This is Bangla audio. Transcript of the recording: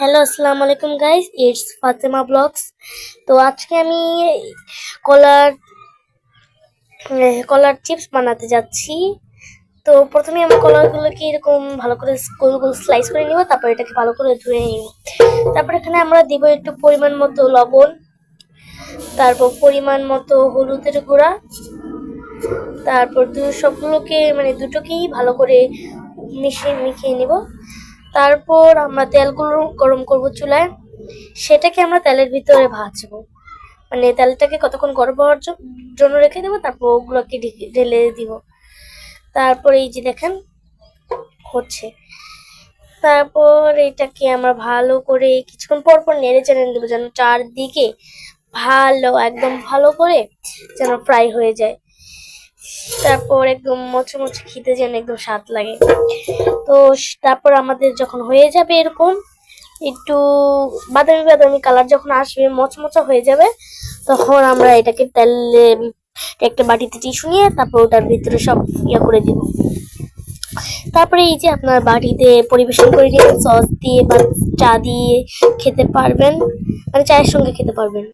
হ্যালো আসসালামু আলাইকুম গাইস ইটস ফাতেমা ব্লগস তো আজকে আমি কলার কলার চিপস বানাতে যাচ্ছি। তো প্রথমে আমি কলারগুলোকে এরকম ভালো করে গোল গোল স্লাইস করে নিব, তারপর এটাকে ভালো করে ধুয়ে নিব। তারপর এখানে আমরা দিব একটু পরিমাণ মতো লবণ, তারপর পরিমাণ মতো হলুদের গুঁড়া, তারপর দু সবগুলোকে মানে দুটোকেই ভালো করে মিশিয়ে মিশিয়ে নিব। তারপর আমরা তেলগুলো গরম করব চুলায়। সেটাকে আমরা তেলের ভিতরে ভাজবো। মানে তেলটাকে কতক্ষণ গরম হওয়ার জন্য রেখে দেবো, তারপর ওগুলোকে ঢেলে দিব। তারপর এই যে দেখেন, হচ্ছে। তারপর এটাকে আমরা ভালো করে কিছুক্ষণ পর পর নেড়ে চেড়ে দেবো যেন চারদিকে ভালো, একদম ভালো করে যেন ফ্রাই হয়ে যায়। তারপর একদম মোচে মোচে খেতে যেন একদম স্বাদ লাগে। তো তারপর আমাদের যখন হয়ে যাবে এরকম, একটু বাদামি বাদামি কালার যখন আসবে, মচমচা হয়ে যাবে, তখন আমরা এটাকে তেলে একটা বাটিতে টিস্যু নিয়ে তারপর ওটার ভিতরে সব ইয়ে করে দিব। তারপরে এই যে আপনার বাটিতে পরিবেশন করে নিয়ে, সস দিয়ে বা চা দিয়ে খেতে পারবেন মানে চায়ের সঙ্গে খেতে পারবেন।